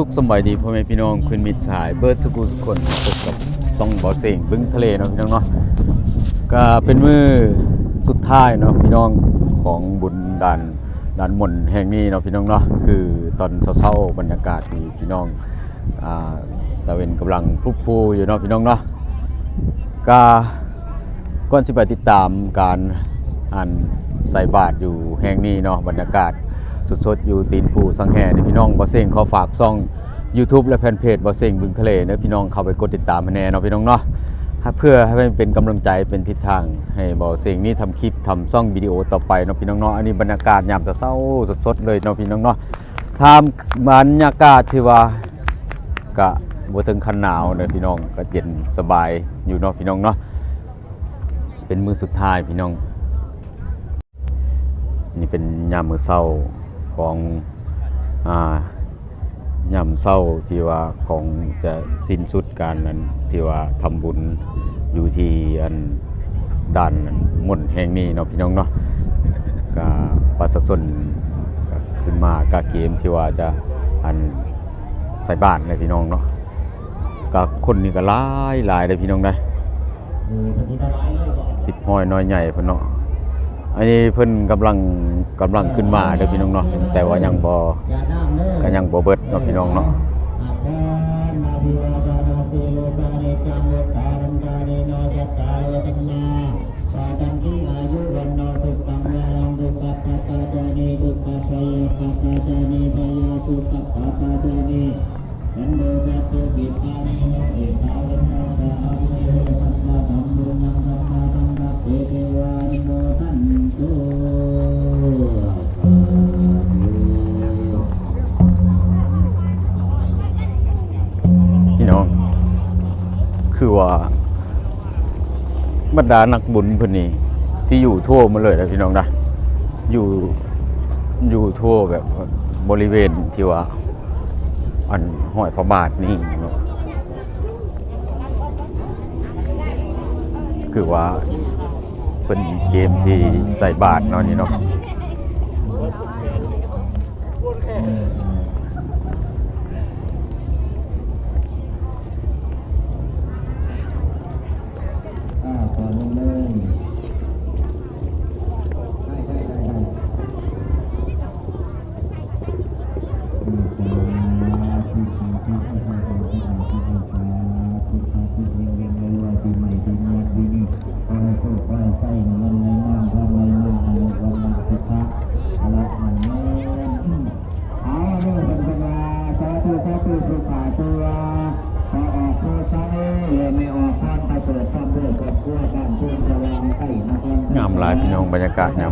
สุขสบายดีพ่อแม่พี่น้องคุณมิตรสายเบิร์ดสกูสุคนพบกับต้องบ่อเสียงบึ้งทะเลเนาะพี่น้องเนาะก็เป็นมือสุดท้ายเนาะพี่น้องของบุญดันดันหมนแห่งนี้เนาะพี่น้องเนาะคือตอนเช้าๆบรรยากาศที่พี่น้องอ่าตะเวนกำลังพลุกพลูอยู่เนาะพี่น้องเนาะก็ก่อนสิไปติดตามการอ่านใส่บาตรอยู่แห่งนี้เนาะบรรยากาศ สดๆ อยู่ตีนภูสังแห่นี่พี่น้องบอเซงขอฝากซ่อง YouTube และแฟนเพจบอเซงบึงทะเลเนะพี่น้องเข้าไปกดติดตามมาแน่เนาะพี่น้องเนาะเพื่อให้มันเป็นกำลังใจเป็นทิศทาง ให้บอเซงนี่ทำคลิปทำซ่องวิดีโอต่อไปเนาะพี่น้องเนาะอันนี้บรรยากาศยามตะเช้าสดๆเลยเนาะพี่น้องเนาะทำบรรยากาศที่ว่ากะบ่ถึงคันหนาวเนะพี่น้องก็เย็นสบายอยู่เนาะพี่น้องเนาะเป็นมือสุดท้ายพี่น้อง นี่เป็นยามมือเช้า ของอ่ายามเช้าที่ว่าของจะสิ้นสุดการนั้นที่ว่าทำบุญอยู่ที่อันด้านม่นแห่งนี้เนาะพี่น้องเนาะก็ประชาชนขึ้นมากาเกมที่ว่าจะอันใส่บ้านเลยพี่น้องเนาะก็คนนี่ก็หลายหลายเลยพี่น้องได้สิบห้อยน้อยใหญ่เพิ่นเนาะ อันนี้เพิ่นกำลังกำลังขึ้นมาเด้อพี่น้องเนาะแต่ว่ายังบ่ก็ยังบ่เบิดเนาะพี่น้องเนาะ พี่น้อง คือว่าบรรดานักบุญพนนี่ที่อยู่ทั่วมาเลยนะพี่น้องนะอยู่อยู่ทั่วแบบบริเวณที่ว่า อันห้อยพระบาทนี่เนาะคือว่าเป็นเกมที่ใส่บาทเนาะนี่เนาะ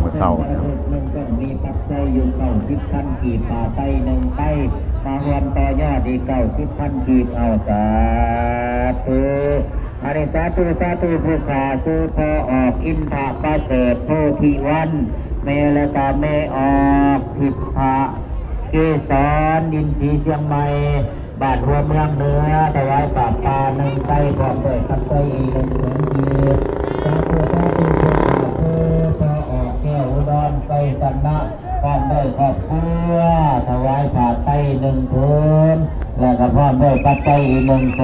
มมื้อเช้านะครับมันต้องมีปัจจัยอยู่เก้าสิบพันกีบป่าไตหนึ่งไตาเฮือนต่อยอดอีกเก้าสิบพันกีบเอาสาธุอาริสาธุสาธุผู้ขาซื้พอออกอินทาประเสริฐโพธิวันเมลตาเมออกผิดพระเกสรดินสีเชียงใหม่บาทหัวเมืองเหนือถวายปากปลาหนึ่งไตพร้อมด้วยคันไตอีกหนึ่งแสนกีบสาธุสาธุผู้ขาซื้อพอออกแก้วอุดรไตสันนะพร้อมด้วยครอบครัวถวายผ้าไตหนึ่งผืนและก็ พร้อมด้วยปัจจัยอีกหนึ่งแส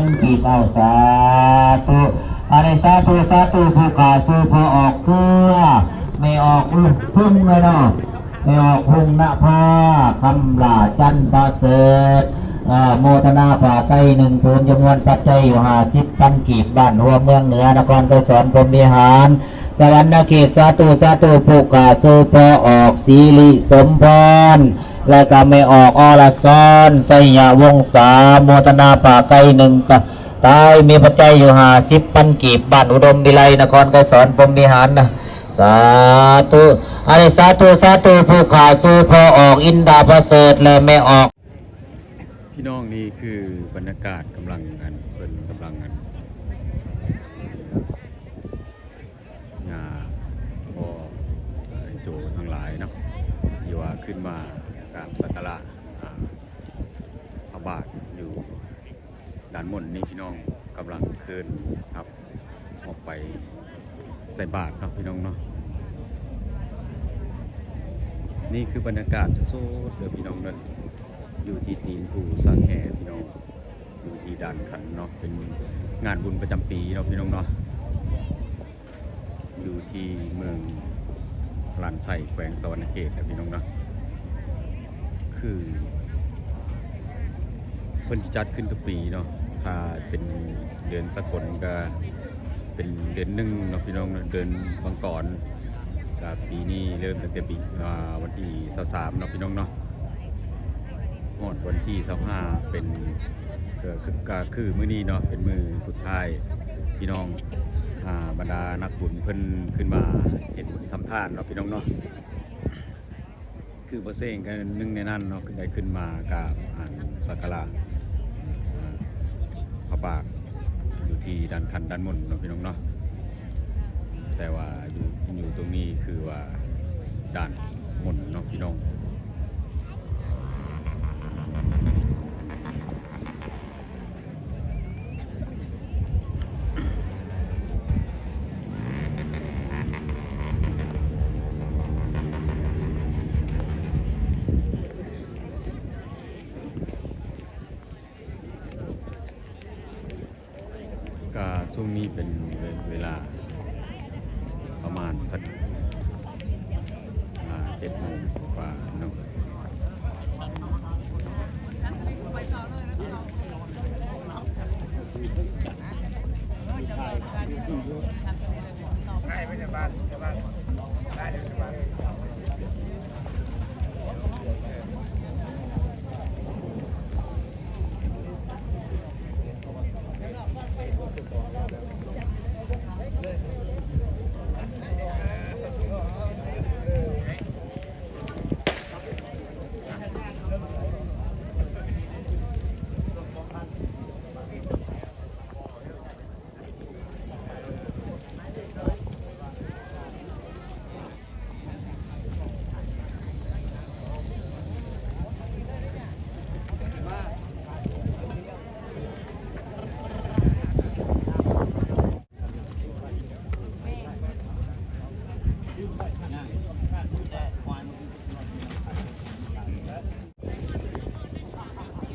นกีบเอาสาธุอาริสาธุสาธุผู้ขาซื้อพอออกเครือไม่ออกลูกพึ่งเลยเนาะไม่ออกพุ่งนภาคำลาจันประเสริฐโมทนาผ่าไตหนึ่งพื้นจำนวนปัจจัยอยู่ห้าสิบปันกีบบ้านหัวเมืองเหนือนครไปสอนพรมิหาร สวรรณเขตสาธุสาธุผู้กาสูพอออกสีลิสมพร และก็ไม่ออกอรซ้อนไสยาวงสาโมทนาป่าไกหนึ่งกะตายมีปัจจัยอยู่หาสิบปันกีบบ้านอุดมวิไลนครไกรสอนพรมิหารนะสาธุอาริสาธุสาธุผู้ขาซื้อพอออกอินดาประเสริฐและไม่ออก พี่น้องนี่คือบรรยากาศกำลังงานเพิ่นกำลังงานงาพ่อไอ้โจทั้งหลายเนาะที่ว่าขึ้นมากราบสักการะอ่าพระบาทอยู่ด้านบนนี่พี่น้องกำลังเคลื่อนครับออกไปใส่บาตรเนาะพี่น้องเนาะนี่คือบรรยากาศสดเดี๋ยวพี่น้องเดินอยู่ที่ตีนภูที่ด่านขันเนาะเป็นงานบุญประจำปีเนาะพี่น้องเนาะอยู่ที่เมืองลานไส้แขวงสวรรณเขตครับพี่น้องเนาะคือเพิ่นจัดขึ้นทุกปีเนาะถ้าเป็นเดือนสกลก็ เป็นเดือนหนึ่งเนาะพี่น้องเดือนบางก่อนก็ปีนี้เริ่มตั้งแต่ปีวันที่23เนาะพี่น้องเนาะหมดวันที่25เป็นก็คือก็คือมื้อนี้เนาะเป็นมือสุดท้ายพี่น้องอ่าบรรดานักบุญเพิ่นขึ้นมาเห็นบุญทำทานเนาะพี่น้องเนาะคือบ่เซงกันหนึ่งในนั้นเนาะได้ขึ้นมากราบอ่านสักการะอ่าพระปาก ที่ด้านคันด้านบนเนาะพี่น้องเนาะแต่ว่าอยู่อยู่ตรงนี้คือว่าด้านบนเนาะพี่น้อง ก็ช่วงนี้เป็นเวเวลาประมาณสักเจ็ดโมงกว่าเนาะ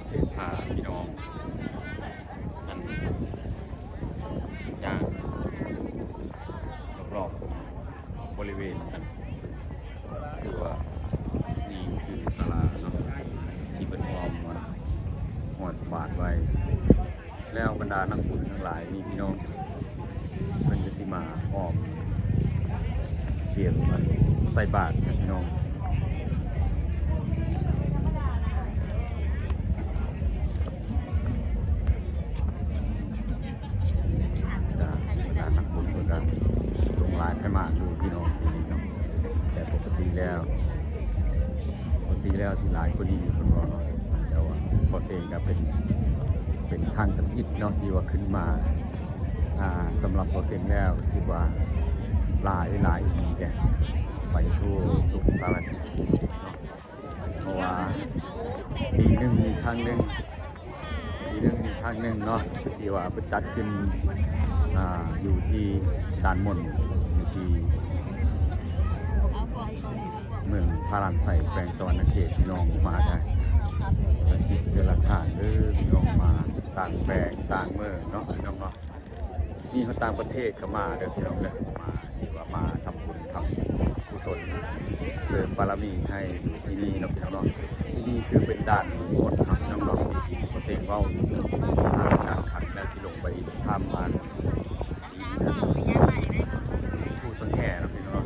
เส้นผ่าพี่น้องนั่นย่างรอบๆบริเวณกันคือว่านี่คือศาลาเนาะที่เป็นอ้อมไว้หอดฝาดไว้ แล้วบรรดานักบุญทั้งหลายนี่พี่น้องเป็นจะสิมาออกเขียนมันใส่บาตรพี่น้อง ด้านด้านนักบุญเพื่อนกันลงหลายให้มากดูพี่น้องปีนี้เนาะแต่ปกติแล้วปกติแล้วสิหลายคนนี้คนรอเนาะแต่ว่าพอเซงก็เป็นเป็นทางตัดอิดเนาะที่ว่าขึ้นมาอ่าสำหรับพอเซงแล้วคิดว่าหลายหลายอีกแกไปทั่วทุกสารทิศเพราะว่าปีหนึ่งมีครั้งหนึ่งปีหนึ่งมีครั้งหนึ่งเนาะที่ว่าเพิ่นจัดขึ้นอ่าอยู่ที่ด่านมนอยู่ที่เมืองพารันใส่แขวงสวรรณเขตพี่น้องมาได้อาทิตย์เจรฐานหรือพี่น้องมา ต่างแปลงต่างเมืองเนาะพี่น้องเนาะนี่เขาต่างประเทศก็มาเด้อพี่น้องเด้อมาที่ว่ามาทำบุญทำกุศลเสริมบารมีให้อยู่ที่นี่เนาะพี่น้องเนาะที่นี่คือเป็นด่านบนครับพี่น้องเนาะที่งเว้าทางการขันแล้ที่ลงไปทำมาผู้สังแห่เนาะพี่น้องเนาะ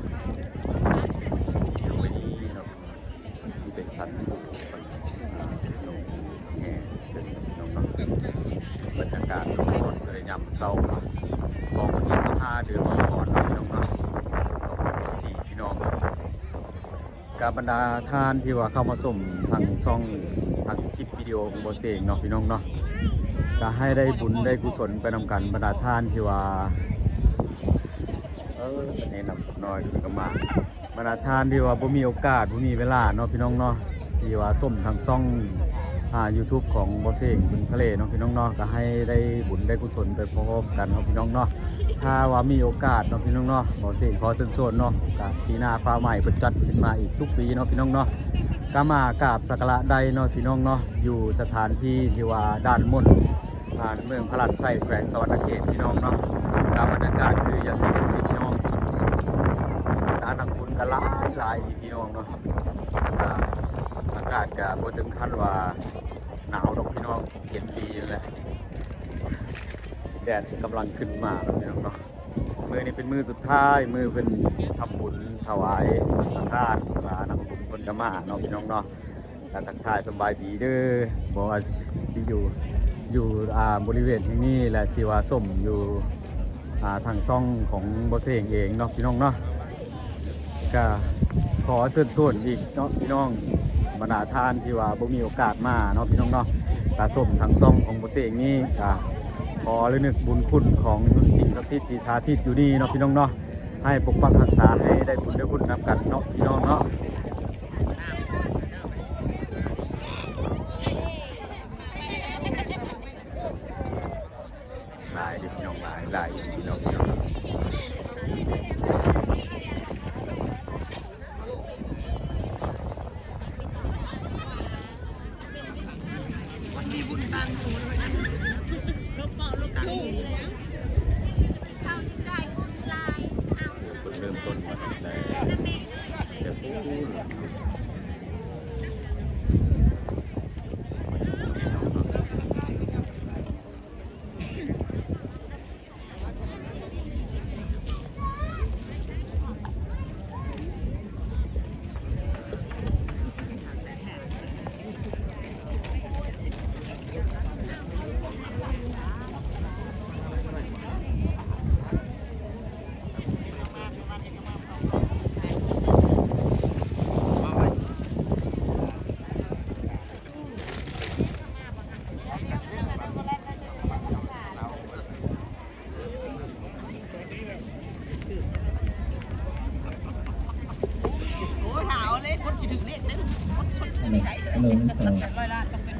ที่ลงไปนี่เนาะที่เป็นสันอ่าลงสังแห่เดินพี่น้องเนาะบรรยากาศสดๆเลยยามเช้าเนาะของวันที่15เดือนมังกรเนาะพี่น้องเนาะ2014พี่น้อง กับบรรดาท่านที่ว่าเข้ามาส่งทางช่องทางคลิปวิดีโอของโบเซงเนาะพี่น้องเนาะก็ให้ได้บุญได้กุศลไปนำกันบรรดาท่านที่ว่าเออแนะนำน้อยก็มาบรรดาท่านที่ว่าบ่มีโอกาสบ่มีเวลาเนาะพี่น้องเนาะที่ว่าส้มทางช่องอ่า YouTube ของโบเซงบึงทะเลเนาะพี่น้องเนาะก็ให้ได้บุญได้กุศลไปพร้อมกันเนาะพี่น้องเนาะ ถ้าว่ามีโอกาสเนาะพี่น้องเนาะบอเสียงขอเชิญชวนเนาะกับปีหน้าฟ้าใหม่เพิ่นจัดขึ้นมาอีกทุกปีเนาะพี่น้องเนาะก็มากราบสักการะใดเนาะพี่น้องเนาะอยู่สถานที่ที่ว่าด้านมนต์ผ่านเมืองพลัดไส้แขวงสวรรณเขตพี่น้องเนาะตามบรรยากาศคืออย่างที่เห็นพี่น้องร้านทางคุณก็หลายหลายพี่น้องเนาะอากาศก็บ่ถึงขั้นว่าหนาวดอกพี่น้องเย็นดีนั่นแหละ ดดกำลังขึ้นมาแล้วพี่น้องเนาะมือนี้เป็นมือสุดท้าย มือเป็นทำบุญถวายสังฆทานว่านักบุญคนกมาเนาะพี่น้องเนาะการทักทายสบายดีเด้อบอกว่าสิอยู่อยู่อ่าบริเวณที่นี่แหละที่ว่าส้มอยู่อ่าทางซ่องของบอสเองเองเนาะพี่น้องเนาะก็ขอเชิญชวนอีกเนาะพี่น้องบรรดาท่านที่ว่าบ่มีโอกาสมาเนาะพี่น้องเนาะกาส้มทางซ่องของบอสเองนี่ก็ ขอระลึกบุญคุณของสิ่งศักดิ์สิทธิ์ที่สาธิตอยู่นี่เนาะพี่น้องเนาะให้ปกปักรักษาให้ได้บุญได้คุณนำกันเนาะพี่น้องเนาะหลายดิพี่น้องหลายหลายพี่น้องพี่น้อง มีบุญบางโขนไว้นะลบเปาะลบกูเข้าที่ได้กุศลายเอา คนเริ่มต้นมาตั้งแต่เดี๋ยวพูดลงต่อ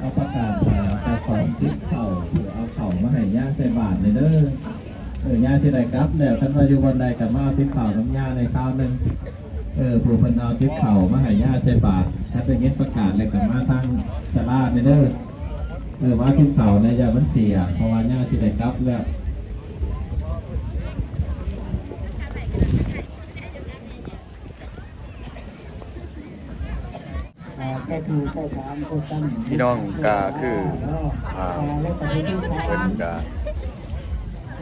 เอาประกาศหาเอาของติดเข่าหรือเอาเข่ามาให้ย่าใส่บาทเลยเด้อเออย่าสิได้ครับแล้วท่านมาอยู่วันใดกับมาเอาติดเข่าน้ำย่าในข้าวหนึ่งเออผู้เพิ่นเอาติดเข่ามาให้ย่าใส่บาทถ้าเป็นเงี้ยประกาศเลยกับมาทางสลาดเลยเด้อเออมาติดเข่าในยอย่ามันเสียเพราะว่าย่าสิได้ครับแล้วพี่น้องก็คืออ่าเพิ่นก็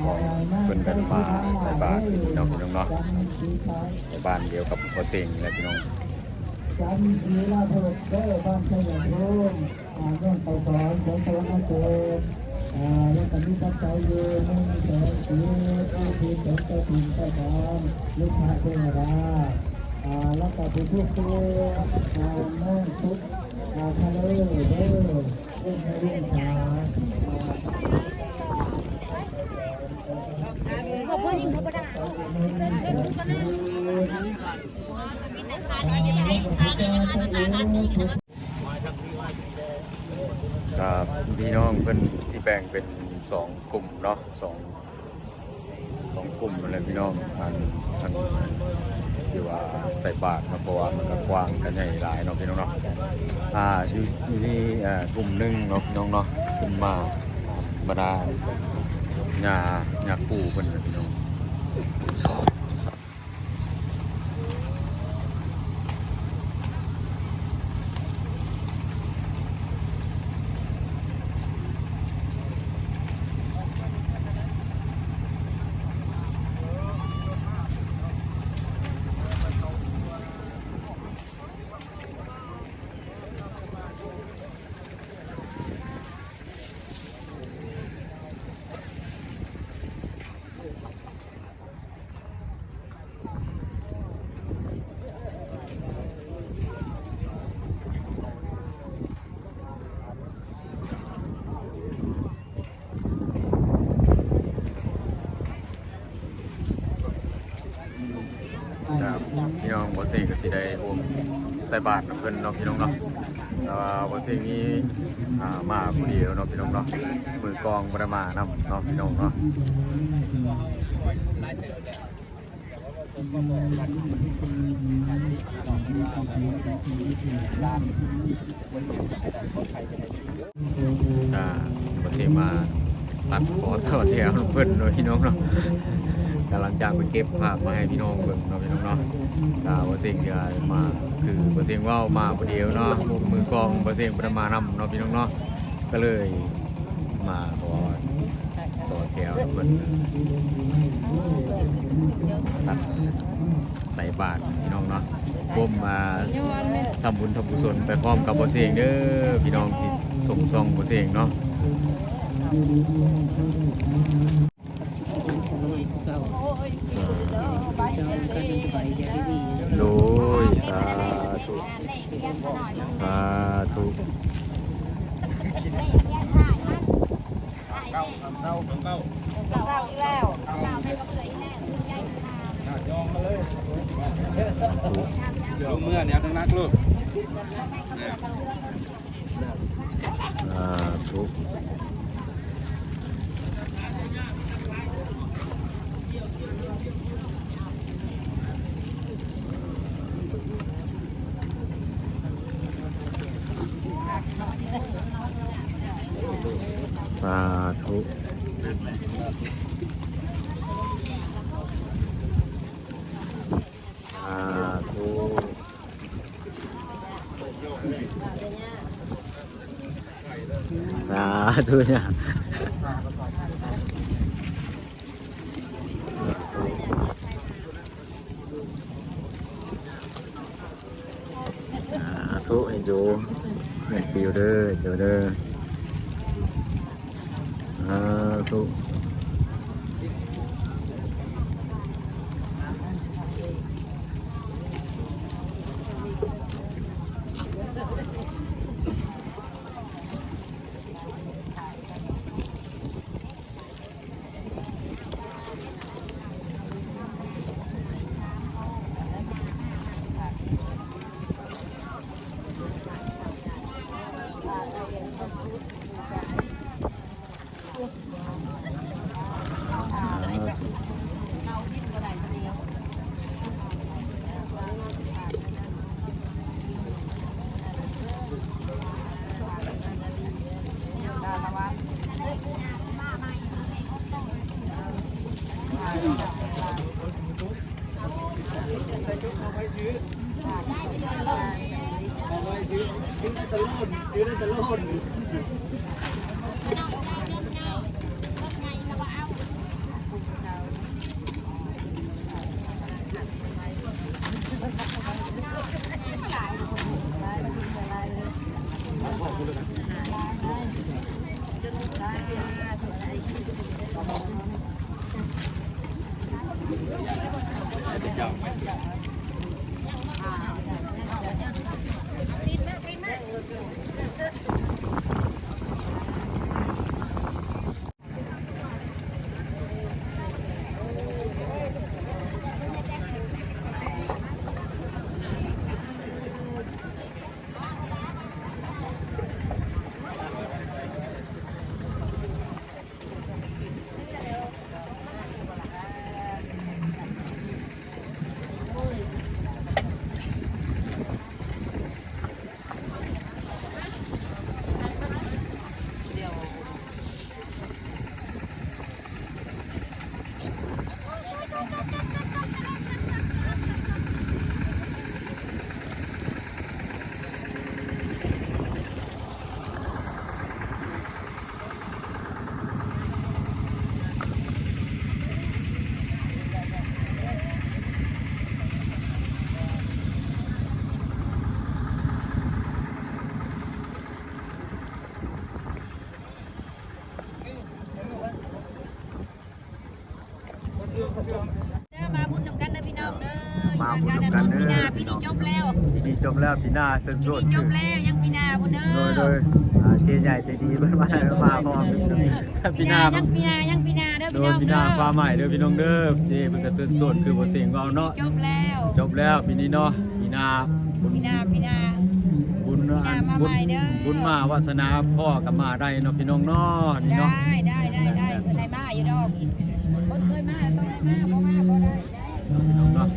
ของเพิ่นกันมาใส่บาตรพี่น้องพี่น้องเนาะในบ้านเดียวกับพ่อเซ็งและพี่น้องแล้วก็มีปัจจัยอยู่หนึ่งแสนสี่ผู้ที่เป็นเจ้าถิ่นเจ้าทางลูกค้าเทวดาอ่าแล้วก็ผู้ทุกตัวอ่าโม่งทุกทะเลเด้อเรื่องให้เรื่องชา ขอบคุณอินทรดาเป็นบุญกันนะ ครับพี่น้องเพิ่นสิแบ่งเป็นสองกลุ่มเนาะสองสองกลุ่มนั่นแหละพี่น้องอันอันที่ว่าใส่บาตรนาะเพราะว่ามันก็กว้างกันใหญ่หลายเนาะพี่น้องเนาะอ่าอยู่อนี่อ่ากลุ่มหนึ่งเนาะพี่น้องเนาะขึ้นมาบรรดาญาหญ้าปู่เพิ่นน่ะพี่น้อง ครับพี่น้องบอสเซ่ก็สิได้โอม ใส่บาตรเพิ่นเนาะพี่น้องเนาะแต่ว่าบอสเซ่นี้อ่ามาผู้เดียวเนาะพี่น้องเนาะมือกองบ่ได้มานำเนาะพี่น้องเนาะอ่าบอสเซ่มาตัดขอต่อแถวเพิ่นเนาะพี่น้องเนาะ กำลังจากไปเก็บภาพมาให้พี่น้องเบิ่งเนาะพี่น้องเนาะกาบ่เสียงจะมาคือบ่เสียงว้ามาผู้เดียวเนาะมือกองบ่เสียงบ่ได้มานำเนาะพี่น้องเนาะก็เลยมาขอต่อแถวเพิ่นตัดใส่บาตรพี่น้องเนาะผมมาทำบุญทำกุศลไปพร้อมกับบ่เสียงเด้อพี่น้องที่ส่งซองบ่เสียงเนาะ โดยสาธุสาธุ ลงเมื่อเนี่ยทั้งนักลูก สาธุสาธุสาธุสาธุเนี่ย จบแล้วปีหน้าเส้นปีสุดนี้จบแล้วยังปีหน้าบุญเด้อโดยโดยอ่าเจใหญ่ใจดีเพิ่นมามาพร้อมปีปีหหน้าน้ายังปีหน้ายังปีหน้าเด้อโดพี่น้ยองปีหเด้น้าอฟ้าใหม่เด้อพี่น้องเด้อเจเพิ่นก็เส้นสุดคือบ่เสียงเว้าเนาะจบแล้วจบแล้วปีนี้เนาะปีหน้าบุญปีหน้าปีหน้า บุญปีหน้ามาบุใหม่ญเด้อ บุญมาวาสนาพ่อกับมาได้เนาะพี่น้องเนาะนี่ได้เนาะ ได้ได้ได้คนไหนมาอยู่ดอกคนเคยมาต้องได้มาบ่มาบ่ได้ได้ พี่น้องเนาะ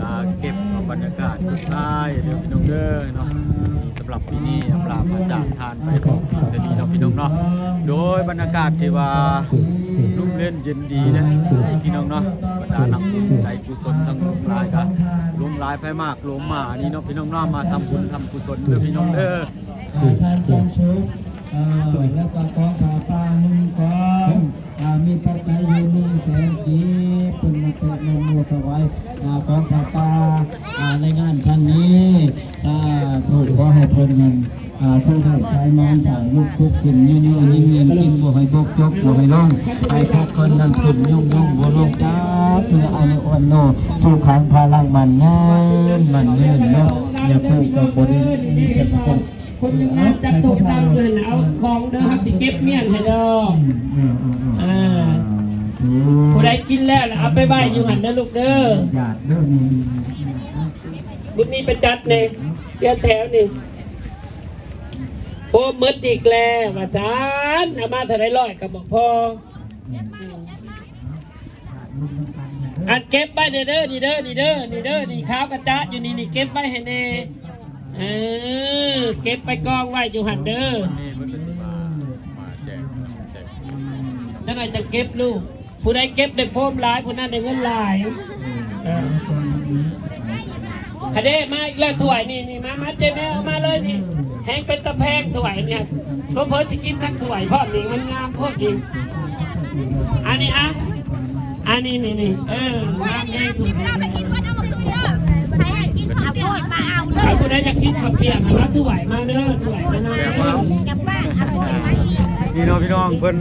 ก็เก็บเอาบรรยากาศสุดท้ายเด้อพี่น้องเด้อเนาะสำหรับปีนี้อำลาพระจากทานไปของจะดีเนาะพี่พี่น้องเนาะโดยบรรยากาศที่ว่าร่มเล่นเย็นดีนะพี่น้องเนาะบรรดานักบุญใจกุศลทั้งลมลายก็ลมลายไผมากลมมานี่เนาะพี่น้องเนาะมาทำบุญทำกุศลเด้อพี่น้องเด้อท่านจงชุกเอ่อแล้วก็กองผ้าป่าหนึ่งกอง มีปัจจัยอยู่หนึ่งแสนกีเป็นมาเตะนมวัวถวายอ่ากองผ้าป่าอ่าในงานท่านนี้สาธุขอให้เพิ่นเงินอ่าสู้ได้ใช้นอนฉายลูกคุกขึ้นยืนยืนยิ้มเงียนกินบ่ให้บกจกบ่ให้ลงไปพักคนนั้นขึ้นยุ่งยุ่งบ่ลงจ้าเพื่ออายุวันโนสู้ขังพลังมันเงินมันเงินเนาะอย่าพูดกับบริมีเก็บกด คนยังงานจับตกตามเงินเอาของเด้อฮักสิเก็บเมียนให้เด้ออ่าผู้ใดกินแล้วเอาไปไหว้อยู่หันเด้อลูกเด้ออยากเรื่องนี้บุญนี้ไปจัดในเดี๋ยวแถวนี่โฟมมืดอีกแล้วว่าจานเอามาเท่าไรร้อยกับบอกพออันเก็บไว้เด้อเด้อนี่เด้อนี่เด้อนี่เด้อนี่ข้าวกระจะอยู่นี่นี่เก็บไว้ให้แน่ เออเก็บไปกองไว้อยู่หันเด้อนี่มันก็สิมามาแจกแจกเจ้าหน่อยจะเก็บลูก ผู้ใดเก็บได้โฟมหลายผู้นั้นได้เงินหลายเออคเด้มาอีกแล้วถ้วยนี่นี่มามาเจแม่เอามาเลยนี่แห้งเป็นตะแพงถ้วยเนี่ยเพอเพอจะกินทั้งถ้วยเพราะนี่มันงามพวกนี้อันนี้อะอันนี้นี่นี่เอองามแห้งถ้วย ใครอผู้ใดอยากกินข้าวเปียกมาถ้วยมาเด้อถ้วยมาเด้อกับบ้านเอาโพดมาอีกนี่เนาะพี่น้องเพิ่น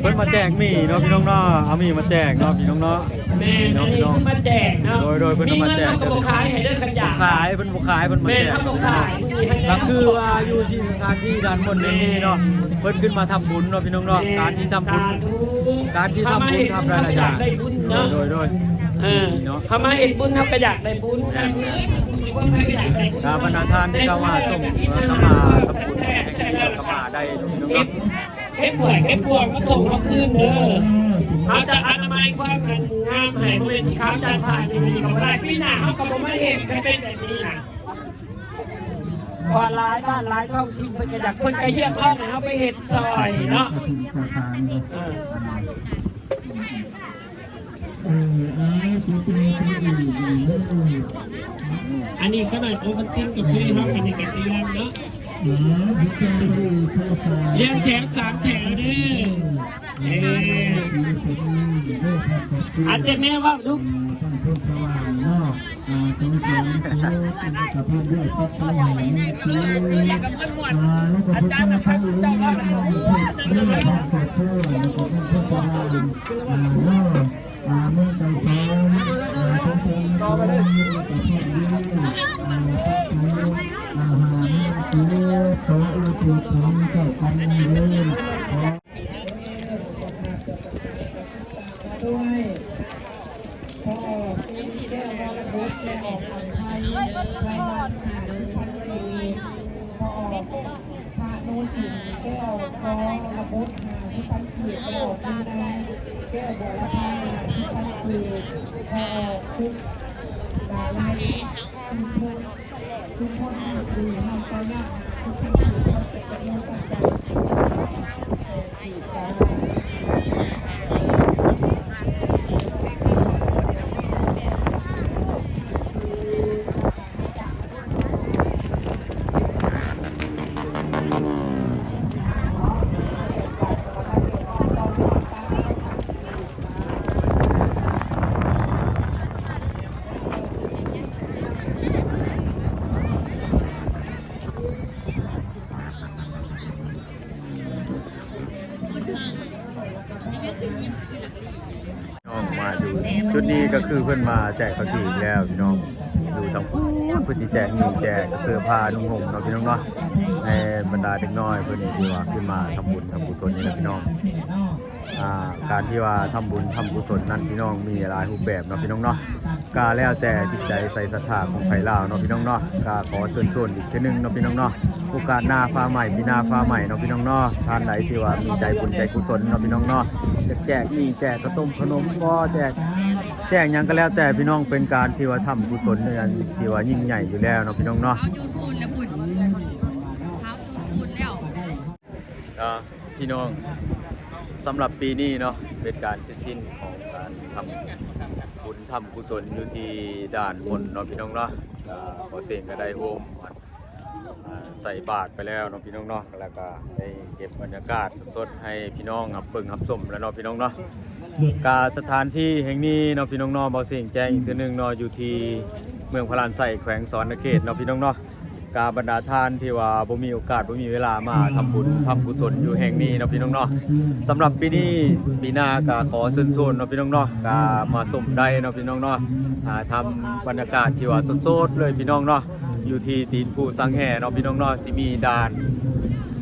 เพิ่นมาแจกหมีเนาะพี่น้องเนาะเอาหมีมาแจกเนาะพี่น้องเนาะแม่นนี้คือมาแจกเนาะโดยโดยเพิ่นเอามาแจกมีเงินเอากระบอกขายให้เด้อขยะขายเพิ่นบ่ขายเพิ่นมาแม่แจกทำกระบขายก็คือว่าอยู่ที่สถานที่ด้านบนนี้เนาะเพิ่นขึ้นมาทำบุญเนาะพี่น้องเนาะการที่ทำบุญการที่ทำบุญทำหลายๆอย่างได้บุญเนาะโดยโดยเออทำมาเห็นบุญทำกระยากได้บุญนะ บรรณาทานที่เข้ามาส่งเข้ามาทำบุญเข้ามาได้พี่น้องเก็เนาะบเก็บหวยเก็บพวงมาส่งเอาคืนเด้อเอาจากอนามัยความงามให้บริเวณสีขาวจานผ่านนี่ก็ไม่ได้พี่หนาเขาก็บ่มาเห็นใครเป็นแบบนี้นะพอร้ายบ้านร้ายท้องถิ่นเพิ่นก็อยากคนใจเฮี้ยงห้องให้เขาไปเห็ดซอยเนาะ ถึงสถานเลย เอันนี้ขนาดโอมันติ้งกับพี่เขากันในกันเรียงเนาะเออดีใจดีโทษสาเรียงแถวสามแถวเด้อเอออาจะแม่ว่าลูกท่านผู้สว่างเนะอ่าสงสารผู้กับเพื่อนด้วยปัจจัยหนึ่งคืออ่าแล้วก็เพื่อนมา Thank you. ก็คือเพื่อนมาแจกข้าวจีอีกแล้วพี่น้องอยู่ทางพูนเพื่อที่แจกมีแจกเสื้อผ้านุ่งห่มเนาะพี่น้องเนาะในบรรดาเด็กน้อยเพื่อนที่ว่าขึ้นมาทำบุญทำกุศลนี่แหละพี่น้องอ่าการที่ว่าทำบุญทำกุศลนั้นพี่น้องมีหลายรูปแบบเนาะพี่น้องเนาะก็แล้วแต่จิตใจใส่ศรัทธาของไผ่ลาวเนาะพี่น้องเนาะก็ขอเชิญชวนอีกทีนึงเนาะพี่น้องเนาะโอกาสหน้าฟ้าใหม่ปีหน้าฟ้าใหม่เนาะพี่น้องเนาะท่านไหนที่ว่ามีใจบุญใจกุศลเนาะพี่น้องเนาะแจกมีแจกกระต้มขนมก็แจก แจ้งหยังก็แล้วแต่พี่น้องเป็นการที่ว่าทำกุศลในการที่ว่ายิ่งใหญ่อยู่แล้วเนาะพี่น้องเนาะจูนพูนแล้วพูนเท้าจูนพูนแล้วอ่าพี่น้องสำหรับปีนี้เนาะเป็นการเสร็จสิ้นของการทำบุญทำกุศลอยู่ที่ด่านมนเนาะพี่น้องเนาะอ่าขอเสียงก็ได้โฮมอ่าใส่บาตรไปแล้วเนาะพี่น้องเนาะแล้วก็ได้เก็บบรรยากาศสดๆให้พี่น้องรับเบิ่งรับชมแล้วเนาะพี่น้องเนาะ กาสถานที่แห่งนี้เนาะพี่น้องเนาะบ่เสียงแจ้งอีกเทื่อหนึงเนาะอยู่ที่เมืองพลานไส้แขวงสอนเขตเนาะพี่น้องเนาะกาบรรดาท่านที่ว่าบ่มีโอกาสบ่มีเวลามาทำบุญทำกุศลอยู่แห่งนี้เนาะพี่น้องเนาะสำหรับปีนี้ปีหน้าก็ขอเชิญชวนเนาะพี่น้องเนาะก็มาชมได้เนาะพี่น้องเนาะอ่าทำบรรยากาศที่ว่าสดๆเลยพี่น้องเนาะอยู่ที่ตีนผู้สังแห่เนาะพี่น้องเนาะสิมีด่าน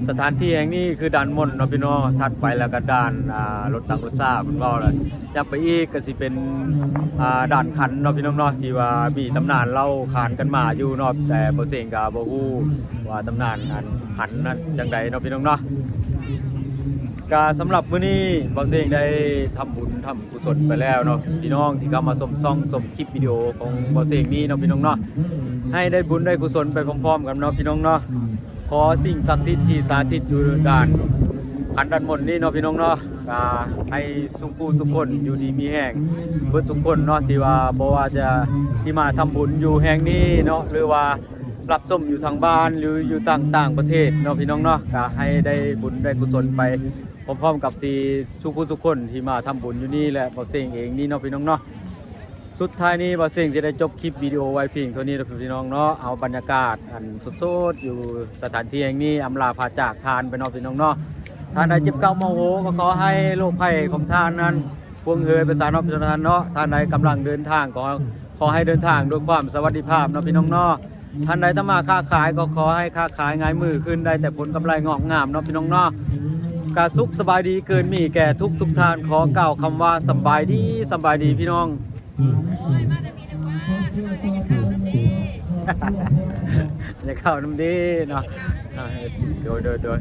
สถานที่แห่งนี้คือด่านมนเนาะพี่น้องถัดไปแล้วก็ด่านอ่ารถตังรถซ่าเพิ่นเว้าแล้วอยากไปอีกก็สิเป็นอ่าด่านขันเนาะพี่น้องเนาะที่ว่ามีตำนานเล่าขานกันมาอยู่เนาะแต่บ่เซงก็บ่ฮู้ว่าตำนานอันขันนั้นจังใดเนาะพี่น้องเนาะก็สำหรับมื้อนี้บ่เซงได้ทำบุญทำกุศลไปแล้วเนาะพี่น้องที่เข้ามาชมซ่องชมคลิปวิดีโอของบ่เซงนี้เนาะพี่น้องเนาะให้ได้บุญได้กุศลไปพร้อมๆกันเนาะพี่น้องเนาะ ขอสิ่งศักดิ์สิทธิ์ที่สาธิตอยู่ด้านขันด้านมนนี่เนาะพี่น้องเนาะก็ให้สุขูทุกคนอยู่ดีมีแห่งเพื่อทุกคนเนาะที่ว่าบ่ว่าจะที่มาทำบุญอยู่แห่งนี้เนาะหรือว่ารับชมอยู่ทางบ้านหรืออยู่ต่างต่างประเทศเนาะพี่น้องเนาะก็ให้ได้บุญได้กุศลไปพร้อมๆกับที่สุขูทุกคนที่มาทำบุญอยู่นี่แหละบ่เสงเองนี่เนาะพี่น้องเนาะ สุดท้ายนี้บาเซงจะได้จบคลิปวิดีโอไว้เพียงเท่านี้นะพี่น้องเนาะเอาบรรยากาศอันสดๆอยู่สถานที่แห่งนี้อำลาพาจากทานไปเนาะพี่น้องเนาะท่านใดเจ็บเก้าโมโหก็ขอให้โรคภัยของท่านนั้นพวงเฮยไปสารนอกพิจารณาเนาะท่านใดกำลังเดินทางก็ขอให้เดินทางด้วยความสวัสดิภาพเนาะพี่น้องเนาะท่านใดต้องมาค้าขายก็ขอให้ค้าขายง่ายมือขึ้นได้แต่ผลกำไรงอกงามเนาะพี่น้องเนาะกาสุขสบายดีเกินมีแก่ทุกทุกท่านขอเก่าวคำว่าสบายดีสบายดีพี่น้อง อย่าเขาจะอยากเข้าน้ำดีเนาะโดยโดยโดย